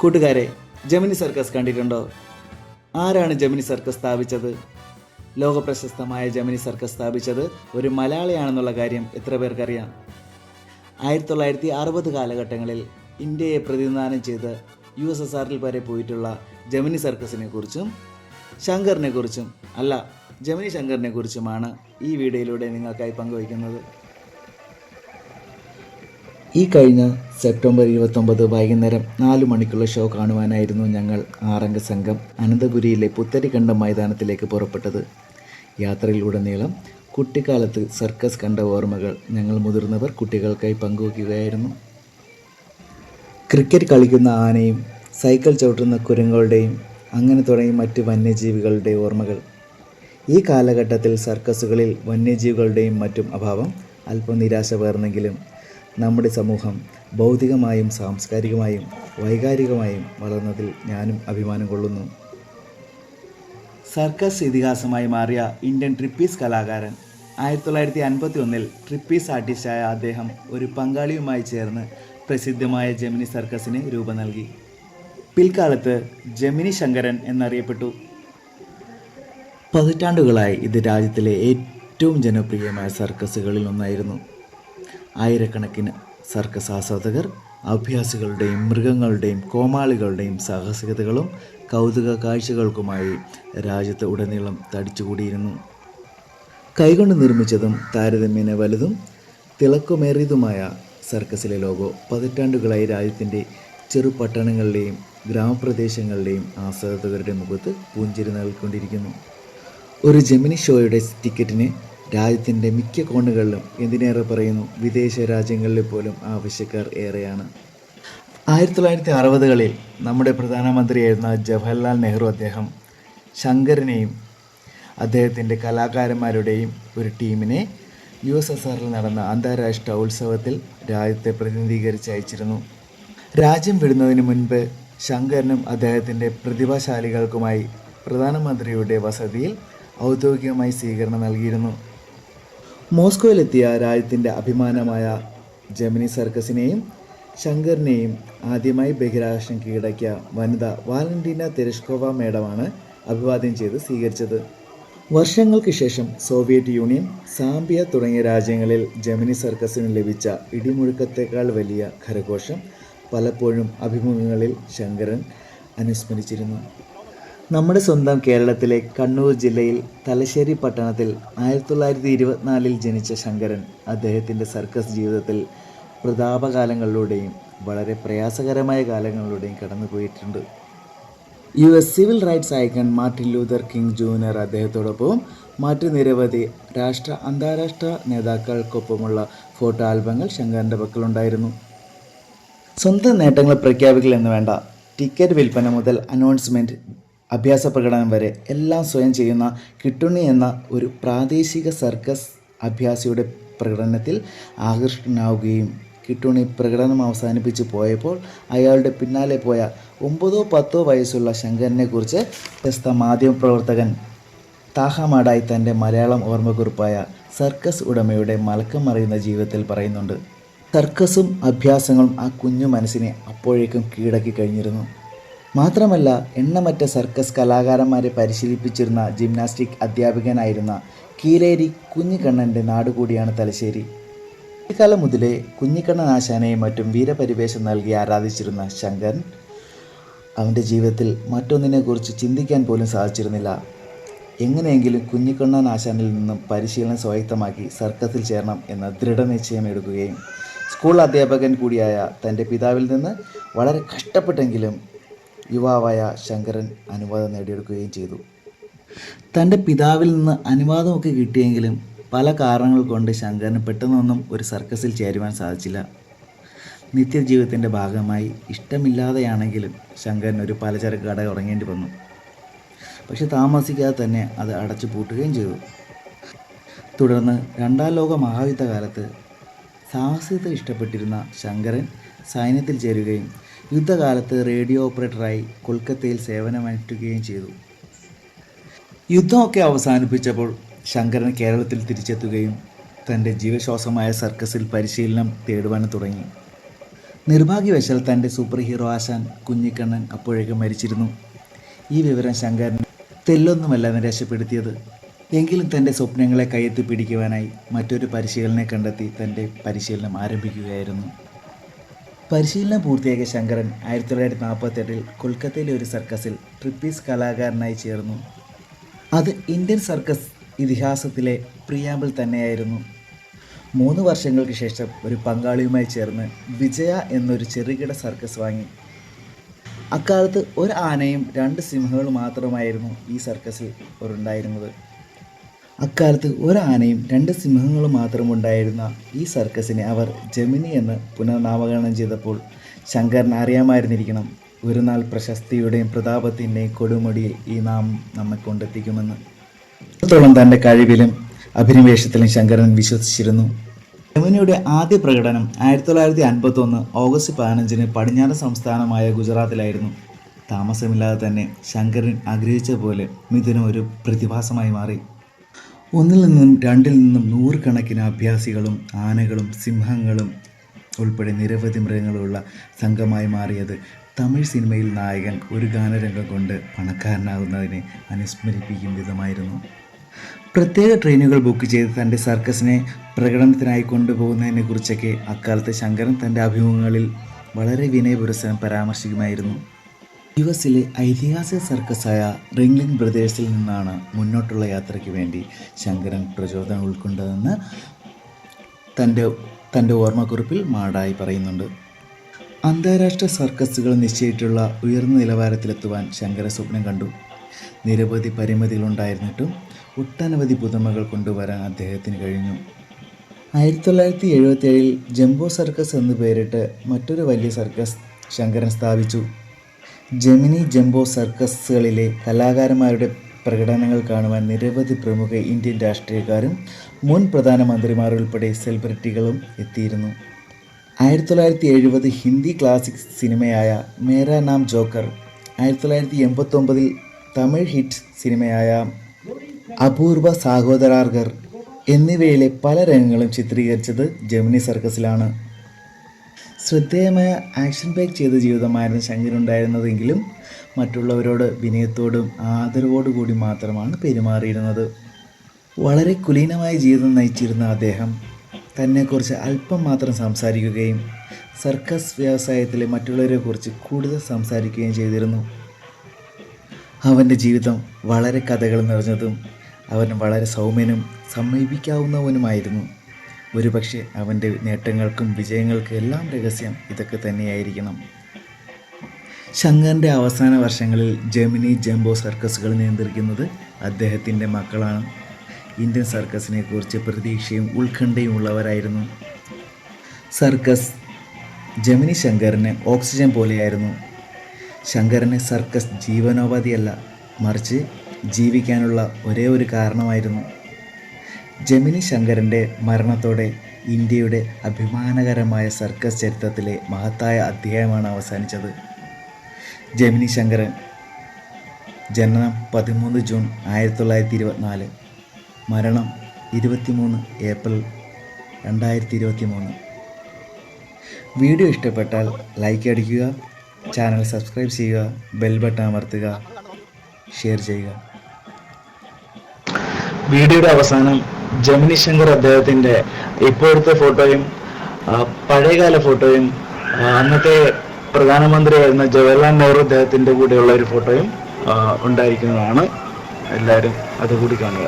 കൂട്ടുകാരെ Gemini circus കണ്ടിട്ടുണ്ടോ? ആരാണ് ജമിനി സർക്കസ് സ്ഥാപിച്ചത്? ലോക പ്രശസ്തമായ ജമിനി സർക്കസ് സ്ഥാപിച്ചത് ഒരു മലയാളിയാണെന്നുള്ള കാര്യം എത്ര പേർക്കറിയാം? ആയിരത്തി തൊള്ളായിരത്തി അറുപത് കാലഘട്ടങ്ങളിൽ ഇന്ത്യയെ പ്രതിനിധാനം ചെയ്ത് യു എസ് എസ് ആറിൽ വരെ പോയിട്ടുള്ള ജമിനി സർക്കസിനെ കുറിച്ചും ശങ്കറിനെ കുറിച്ചും അല്ല ജമിനി ശങ്കറിനെ കുറിച്ചുമാണ് ഈ വീഡിയോയിലൂടെ നിങ്ങൾക്കായി പങ്കുവയ്ക്കുന്നത്. ഈ കഴിഞ്ഞ സെപ്റ്റംബർ ഇരുപത്തൊമ്പത് വൈകുന്നേരം നാലു മണിക്കുള്ള ഷോ കാണുവാനായിരുന്നു ഞങ്ങൾ ആറംഗ സംഘം അനന്തപുരിയിലെ പുത്തരിക്കണ്ടം മൈതാനത്തിലേക്ക് പുറപ്പെട്ടത്. യാത്രയിലുടനീളം കുട്ടിക്കാലത്ത് സർക്കസ് കണ്ട ഓർമ്മകൾ ഞങ്ങൾ മുതിർന്നവർ കുട്ടികൾക്കായി പങ്കുവയ്ക്കുകയായിരുന്നു ക്രിക്കറ്റ് കളിക്കുന്ന ആനയും സൈക്കിൾ ചവിട്ടുന്ന കുരങ്ങളുടെയും അങ്ങനെ തുടങ്ങി മറ്റ് വന്യജീവികളുടെ ഓർമ്മകൾ. ഈ കാലഘട്ടത്തിൽ സർക്കസുകളിൽ വന്യജീവികളുടെയും മറ്റും അഭാവം അല്പം നിരാശ പേർന്നെങ്കിലും നമ്മുടെ സമൂഹം ഭൗതികമായും സാംസ്കാരികമായും വൈകാരികമായും വളർന്നതിൽ ഞാനും അഭിമാനം കൊള്ളുന്നു. സർക്കസ് ഇതിഹാസമായി മാറിയ ഇന്ത്യൻ ട്രിപ്പീസ് കലാകാരൻ ആയിരത്തി തൊള്ളായിരത്തി അൻപത്തി ഒന്നിൽ ട്രിപ്പീസ് ആർട്ടിസ്റ്റായ അദ്ദേഹം ഒരു പങ്കാളിയുമായി ചേർന്ന് പ്രസിദ്ധമായ ജമിനി സർക്കസിന് രൂപം നൽകി. പിൽക്കാലത്ത് ജമിനി ശങ്കരൻ എന്നറിയപ്പെട്ടു. പതിറ്റാണ്ടുകളായി ഇത് രാജ്യത്തിലെ ഏറ്റവും ജനപ്രിയമായ സർക്കസുകളിൽ ഒന്നായിരുന്നു ആയിരക്കണക്കിന് സർക്കസ് ആസ്വാദകർ അഭ്യാസികളുടെയും മൃഗങ്ങളുടെയും കോമാളികളുടെയും സാഹസികതകളും കൗതുക കാഴ്ചകൾക്കുമായി രാജ്യത്ത് ഉടനീളം തടിച്ചുകൂടിയിരുന്നു. കൈകൊണ്ട് നിർമ്മിച്ചതും താരതമ്യേന വലുതും തിളക്കമേറിയതുമായ സർക്കസിലെ ലോഗോ പതിറ്റാണ്ടുകളായി രാജ്യത്തിന്റെ ചെറുപട്ടണങ്ങളിലെയും ഗ്രാമപ്രദേശങ്ങളിലെയും ആസ്വാദകരുടെ മുഖത്ത് പൂഞ്ചിരി നൽകിക്കൊണ്ടിരിക്കുന്നു. ഒരു ജെമിനി ഷോയുടെ ടിക്കറ്റിന് രാജ്യത്തിന്റെ മിക്ക കോണുകളിലും എന്തിനേറെ പറയുന്നു വിദേശ രാജ്യങ്ങളിലെ പോലും ആവശ്യക്കാർ ഏറെയാണ്. ആയിരത്തി തൊള്ളായിരത്തി അറുപതുകളിൽ നമ്മുടെ പ്രധാനമന്ത്രിയായിരുന്ന ജവഹർലാൽ നെഹ്റു അദ്ദേഹം ശങ്കരനെയും അദ്ദേഹത്തിന്റെ കലാകാരന്മാരുടെയും ഒരു ടീമിനെ യു എസ് എസ് ആറിൽ നടന്ന അന്താരാഷ്ട്ര ഉത്സവത്തിൽ രാജ്യത്തെ പ്രതിനിധീകരിച്ച് അയച്ചിരുന്നു. രാജ്യം വിടുന്നതിന് മുൻപ് ശങ്കരനും അദ്ദേഹത്തിന്റെ പ്രതിഭാശാലികൾക്കുമായി പ്രധാനമന്ത്രിയുടെ വസതിയിൽ ഔദ്യോഗികമായി സ്വീകരണം നൽകിയിരുന്നു. മോസ്കോയിലെത്തിയ രാജ്യത്തിന്റെ അഭിമാനമായ ജമിനി സർക്കസിനെയും ശങ്കറിനെയും ആദ്യമായി ബഹിരാകാശം കീഴടക്കിയ വനിത വാലന്റീന തെരഷ്കോവ മേഡമാണ് അഭിവാദ്യം ചെയ്ത് സ്വീകരിച്ചത്. വർഷങ്ങൾക്ക് ശേഷം സോവിയറ്റ് യൂണിയൻ സാംബിയ തുടങ്ങിയ രാജ്യങ്ങളിൽ ജമിനി സർക്കസിന് ലഭിച്ച ഇടിമുഴക്കത്തേക്കാൾ വലിയ ഖരഘോഷം പലപ്പോഴും അഭിമുഖങ്ങളിൽ ശങ്കരൻ അനുസ്മരിച്ചിരുന്നു. നമ്മുടെ സ്വന്തം കേരളത്തിലെ കണ്ണൂർ ജില്ലയിൽ തലശ്ശേരി പട്ടണത്തിൽ ആയിരത്തി തൊള്ളായിരത്തി ഇരുപത്തിനാലിൽ ജനിച്ച ശങ്കരൻ അദ്ദേഹത്തിന്റെ സർക്കസ് ജീവിതത്തിൽ പ്രതാപകാലങ്ങളിലൂടെയും വളരെ പ്രയാസകരമായ കാലങ്ങളിലൂടെയും കടന്നുപോയിട്ടുണ്ട്. U S civil rights icon Martin Luther King junior അദ്ദേഹത്തോടൊപ്പം മറ്റ് നിരവധി രാഷ്ട്ര അന്താരാഷ്ട്ര നേതാക്കൾക്കൊപ്പമുള്ള ഫോട്ടോ ആൽബങ്ങൾ ശങ്കറിന്റെ പക്കലുണ്ടായിരുന്നു. സ്വന്തം നേട്ടങ്ങൾ പ്രഖ്യാപിക്കൽ എന്ന് വേണ്ട ടിക്കറ്റ് വിൽപ്പന മുതൽ അനൗൺസ്മെന്റ് അഭ്യാസ പ്രകടനം വരെ എല്ലാം സ്വയം ചെയ്യുന്ന കിട്ടുണ്ണി എന്ന ഒരു പ്രാദേശിക സർക്കസ് അഭ്യാസിയുടെ പ്രകടനത്തിൽ ആകൃഷ്ടനാവുകയും കിട്ടുണി പ്രകടനം അവസാനിപ്പിച്ച് പോയപ്പോൾ അയാളുടെ പിന്നാലെ പോയ ഒമ്പതോ പത്തോ വയസ്സുള്ള ശങ്കരനെക്കുറിച്ച് വ്യത്യസ്ത മാധ്യമപ്രവർത്തകൻ താഹമാടായി തന്റെ മലയാളം ഓർമ്മക്കുറിപ്പായ സർക്കസ് ഉടമയുടെ മലക്കം മറിയുന്ന ജീവിതത്തിൽ പറയുന്നുണ്ട്. സർക്കസും അഭ്യാസങ്ങളും ആ കുഞ്ഞു മനസ്സിനെ അപ്പോഴേക്കും കീഴടക്കി കഴിഞ്ഞിരുന്നു. മാത്രമല്ല എണ്ണമറ്റ സർക്കസ് കലാകാരന്മാരെ പരിശീലിപ്പിച്ചിരുന്ന ജിംനാസ്റ്റിക് അധ്യാപകനായിരുന്ന കീലേരി കുഞ്ഞിക്കണ്ണന്റെ നാടുകൂടിയാണ് തലശ്ശേരി. കുട്ടിക്കാലം മുതലേ കുഞ്ഞിക്കണ്ണൻ ആശാനെയും മറ്റും വീരപരിവേഷം നൽകി ആരാധിച്ചിരുന്ന ശങ്കരൻ അവന്റെ ജീവിതത്തിൽ മറ്റൊന്നിനെക്കുറിച്ച് ചിന്തിക്കാൻ പോലും സാധിച്ചിരുന്നില്ല. എങ്ങനെയെങ്കിലും കുഞ്ഞിക്കണ്ണൻ ആശാനിൽ നിന്നും പരിശീലനം സ്വായത്തമാക്കി സർക്കസിൽ ചേരണം എന്ന ദൃഢനിശ്ചയം എടുക്കുകയും സ്കൂൾ അധ്യാപകൻ കൂടിയായ തന്റെ പിതാവിൽ നിന്ന് വളരെ കഷ്ടപ്പെട്ടെങ്കിലും യുവാവായ ശങ്കരൻ അനുവാദം നേടിയെടുക്കുകയും ചെയ്തു. തന്റെ പിതാവിൽ നിന്ന് അനുവാദമൊക്കെ കിട്ടിയെങ്കിലും പല കാരണങ്ങൾ കൊണ്ട് ശങ്കരന് പെട്ടെന്നൊന്നും ഒരു സർക്കസിൽ ചേരുവാൻ സാധിച്ചില്ല. നിത്യജീവിതത്തിന്റെ ഭാഗമായി ഇഷ്ടമില്ലാതെയാണെങ്കിലും ശങ്കരൻ ഒരു പലചരക്ക് കട ഉറങ്ങേണ്ടി വന്നു. പക്ഷെ താമസിക്കാതെ തന്നെ അത് അടച്ചു പൂട്ടുകയും ചെയ്തു. തുടർന്ന് രണ്ടാം ലോക മഹായുദ്ധകാലത്ത് സാഹസികത ഇഷ്ടപ്പെട്ടിരുന്ന ശങ്കരൻ സൈന്യത്തിൽ ചേരുകയും യുദ്ധകാലത്ത് റേഡിയോ ഓപ്പറേറ്ററായി കൊൽക്കത്തയിൽ സേവനമനുഷ്ഠിക്കുകയും ചെയ്തു. യുദ്ധമൊക്കെ അവസാനിപ്പിച്ചപ്പോൾ ശങ്കരൻ കേരളത്തിൽ തിരിച്ചെത്തുകയും തന്റെ ജീവശ്വാസമായ സർക്കസിൽ പരിശീലനം തേടുവാൻ തുടങ്ങി. നിർഭാഗ്യവശാൽ തന്റെ സൂപ്പർ ഹീറോ ആശാൻ കുഞ്ഞിക്കണ്ണൻ അപ്പോഴേക്കും മരിച്ചിരുന്നു. ഈ വിവരം ശങ്കരൻ തെല്ലൊന്നുമല്ല നിരാശപ്പെടുത്തിയത് എങ്കിലും തന്റെ സ്വപ്നങ്ങളെ കയ്യെത്തി പിടിക്കുവാനായി മറ്റൊരു പരിശീലനെ കണ്ടെത്തി തന്റെ പരിശീലനം ആരംഭിക്കുകയായിരുന്നു. പരിശീലനം പൂർത്തിയാക്കിയ ശങ്കരൻ ആയിരത്തി തൊള്ളായിരത്തി നാൽപ്പത്തെട്ടിൽ കൊൽക്കത്തയിലെ ഒരു സർക്കസിൽ ട്രിപ്പീസ് കലാകാരനായി ചേർന്നു. അത് ഇന്ത്യൻ സർക്കസ് ഇതിഹാസത്തിലെ പ്രിയാമ്പിൾ തന്നെയായിരുന്നു. മൂന്ന് വർഷങ്ങൾക്ക് ശേഷം ഒരു പങ്കാളിയുമായി ചേർന്ന് വിജയ എന്നൊരു ചെറുകിട സർക്കസ് വാങ്ങി. അക്കാലത്ത് ഒരു ആനയും രണ്ട് സിംഹങ്ങളും മാത്രമായിരുന്നു ഈ സർക്കസിൽ ഉണ്ടായിരുന്നത് അക്കാലത്ത് ഒരാനയും രണ്ട് സിംഹങ്ങളും മാത്രമുണ്ടായിരുന്ന ഈ സർക്കസിനെ അവർ ജമിനി എന്ന് പുനർനാമകരണം ചെയ്തപ്പോൾ ശങ്കറിന് അറിയാമായിരുന്നിരിക്കണം ഒരു നാൾ പ്രശസ്തിയുടെയും പ്രതാപത്തിന്റെയും കൊടുമുടിയിൽ ഈ നാം നമ്മെ കൊണ്ടെത്തിക്കുമെന്ന് അത്രത്തോളം തന്റെ കഴിവിലും അഭിനിവേശത്തിലും ശങ്കരൻ വിശ്വസിച്ചിരുന്നു. ജമിനിയുടെ ആദ്യ പ്രകടനം ആയിരത്തി തൊള്ളായിരത്തി അൻപത്തി ഒന്ന് ഓഗസ്റ്റ് പതിനഞ്ചിന് പടിഞ്ഞാറൻ സംസ്ഥാനമായ ഗുജറാത്തിലായിരുന്നു. താമസമില്ലാതെ തന്നെ ശങ്കരൻ ആഗ്രഹിച്ച പോലെ മിഥുനം ഒരു പ്രതിഭാസമായി മാറി. ഒന്നിൽ നിന്നും രണ്ടിൽ നിന്നും നൂറുകണക്കിന് അഭ്യാസികളും ആനകളും സിംഹങ്ങളും ഉൾപ്പെടെ നിരവധി മൃഗങ്ങളുള്ള സംഘമായി മാറിയത് തമിഴ് സിനിമയിൽ നായകൻ ഒരു ഗാനരംഗം കൊണ്ട് പണക്കാരനാകുന്നതിനെ അനുസ്മരിപ്പിക്കും വിധമായിരുന്നു. പ്രത്യേക ട്രെയിനുകൾ ബുക്ക് ചെയ്ത് തന്റെ സർക്കസിനെ പ്രകടനത്തിനായി കൊണ്ടുപോകുന്നതിനെ കുറിച്ചൊക്കെ അക്കാലത്ത് ശങ്കരൻ തന്റെ അഭിമുഖങ്ങളിൽ വളരെ വിനയപുരസരം പരാമർശിക്കുമായിരുന്നു. യു എസിലെ ഐതിഹാസിക സർക്കസായ റിംഗ്ലിംഗ് ബ്രദേഴ്സിൽ നിന്നാണ് മുന്നോട്ടുള്ള യാത്രയ്ക്ക് വേണ്ടി ശങ്കരൻ പ്രചോദനം ഉൾക്കൊണ്ടതെന്ന് തന്റെ തന്റെ ഓർമ്മക്കുറിപ്പിൽ മാടായി പറയുന്നുണ്ട്. അന്താരാഷ്ട്ര സർക്കസുകൾ നിശ്ചയിച്ചിട്ടുള്ള ഉയർന്ന നിലവാരത്തിലെത്തുവാൻ ശങ്കര സ്വപ്നം കണ്ടു. നിരവധി പരിമിതികളുണ്ടായിരുന്നിട്ടും ഒട്ടനവധി പുതുമകൾ കൊണ്ടുവരാൻ അദ്ദേഹത്തിന് കഴിഞ്ഞു. ആയിരത്തി തൊള്ളായിരത്തി എഴുപത്തി ഏഴിൽ ജംബോ സർക്കസ് എന്ന് പേരിട്ട് മറ്റൊരു വലിയ സർക്കസ് ശങ്കരൻ സ്ഥാപിച്ചു. ജെമിനി ജംബോ സർക്കസുകളിലെ കലാകാരന്മാരുടെ പ്രകടനങ്ങൾ കാണുവാൻ നിരവധി പ്രമുഖ ഇന്ത്യൻ രാഷ്ട്രീയക്കാരും മുൻ പ്രധാനമന്ത്രിമാർ ഉൾപ്പെടെ സെലിബ്രിറ്റികളും എത്തിയിരുന്നു. ആയിരത്തി തൊള്ളായിരത്തി എഴുപത് ഹിന്ദി ക്ലാസിക് സിനിമയായ മേരാ നാം ജോക്കർ ആയിരത്തി തൊള്ളായിരത്തി എൺപത്തൊമ്പതിൽ തമിഴ് ഹിറ്റ് സിനിമയായ അപൂർവ സാഹോദരാർഗർ എന്നിവയിലെ പല രംഗങ്ങളും ചിത്രീകരിച്ചത് ജെമിനി സർക്കസിലാണ്. ശ്രദ്ധേയമായ ആക്ഷൻ പാക്ക് ചെയ്ത ജീവിതമായിരുന്നു ശങ്കരുണ്ടായിരുന്നതെങ്കിലും മറ്റുള്ളവരോട് വിനയത്തോടും ആദരവോടു കൂടി മാത്രമാണ് പെരുമാറിയിരുന്നത്. വളരെ കുലീനമായ ജീവിതം നയിച്ചിരുന്ന അദ്ദേഹം തന്നെക്കുറിച്ച് അല്പം മാത്രം സംസാരിക്കുകയും സർക്കസ് വ്യവസായത്തിലെ മറ്റുള്ളവരെ കുറിച്ച് കൂടുതൽ സംസാരിക്കുകയും ചെയ്തിരുന്നു. അവന്റെ ജീവിതം വളരെ കഥകൾ നിറഞ്ഞതും അവൻ വളരെ സൗമ്യനും സമീപിക്കാവുന്നവനുമായിരുന്നു. ഒരുപക്ഷെ അവന്റെ നേട്ടങ്ങൾക്കും വിജയങ്ങൾക്കും എല്ലാം രഹസ്യം ഇതൊക്കെ തന്നെയായിരിക്കണം. ശങ്കറിന്റെ അവസാന വർഷങ്ങളിൽ ജെമിനി ജംബോ സർക്കസുകൾ നിയന്ത്രിക്കുന്നത് അദ്ദേഹത്തിന്റെ മക്കളാണ്. ഇന്ത്യൻ സർക്കസിനെ കുറിച്ച് പ്രതീക്ഷയും ഉത്കണ്ഠയും ഉള്ളവരായിരുന്നു. സർക്കസ് ജമിനി ശങ്കറിന് ഓക്സിജൻ പോലെയായിരുന്നു. ശങ്കറിന് സർക്കസ് ജീവനോപാധിയല്ല മറിച്ച് ജീവിക്കാനുള്ള ഒരേ ഒരു കാരണമായിരുന്നു. ജമിനി ശങ്കരന്റെ മരണത്തോടെ ഇന്ത്യയുടെ അഭിമാനകരമായ സർക്കസ് ചരിത്രത്തിലെ മഹത്തായ അധ്യായമാണ് അവസാനിച്ചത്. ജമിനി ശങ്കരൻ ജനനം പതിമൂന്ന് ജൂൺ ആയിരത്തി തൊള്ളായിരത്തി ഇരുപത്തിനാല് മരണം ഇരുപത്തിമൂന്ന് ഏപ്രിൽ രണ്ടായിരത്തി ഇരുപത്തി മൂന്ന് വീഡിയോ ഇഷ്ടപ്പെട്ടാൽ ലൈക്ക് അടിക്കുക ചാനൽ സബ്സ്ക്രൈബ് ചെയ്യുക ബെൽ ബട്ടൺ അമർത്തുക ഷെയർ ചെയ്യുക. വീഡിയോയുടെ അവസാനം ജമിനി ശങ്കർ അദ്ദേഹത്തിന്റെ ഇപ്പോഴത്തെ ഫോട്ടോയും പഴയകാല ഫോട്ടോയും അന്നത്തെ പ്രധാനമന്ത്രിയായിരുന്ന ജവഹർലാൽ നെഹ്റു അദ്ദേഹത്തിന്റെ കൂടെയുള്ള ഒരു ഫോട്ടോയും ഉണ്ടായിരിക്കുന്നതാണ്. എല്ലാവരും അതുകൂടി കാണുക.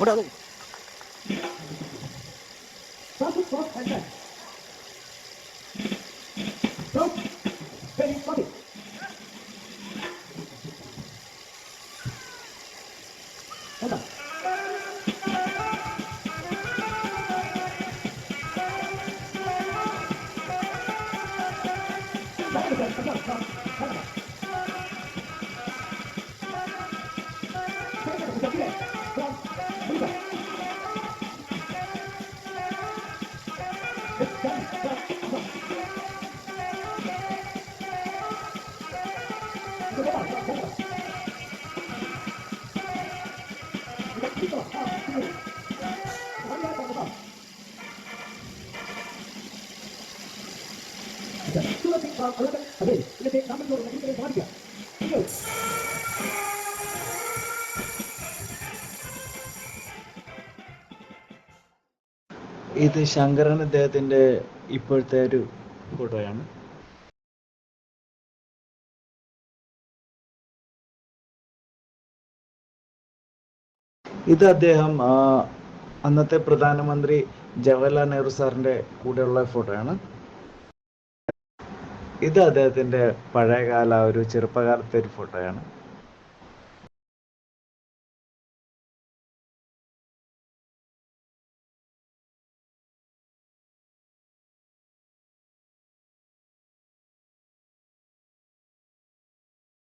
Oder so. Stopp, stopp, stopp. Stopp. Hey, stopp. Stopp. 来来来来来。ഇത് Sankaran അദ്ദേഹത്തിന്റെ ഇപ്പോഴത്തെ ഒരു ഫോട്ടോയാണ്. ഇത് അദ്ദേഹം അന്നത്തെ പ്രധാനമന്ത്രി ജവഹർലാൽ നെഹ്റു സാറിന്റെ കൂടെയുള്ള ഫോട്ടോയാണ്. ഇത് അദ്ദേഹത്തിന്റെ പഴയകാല ഒരു ചെറുപ്പകാലത്തെ ഒരു ഫോട്ടോയാണ്.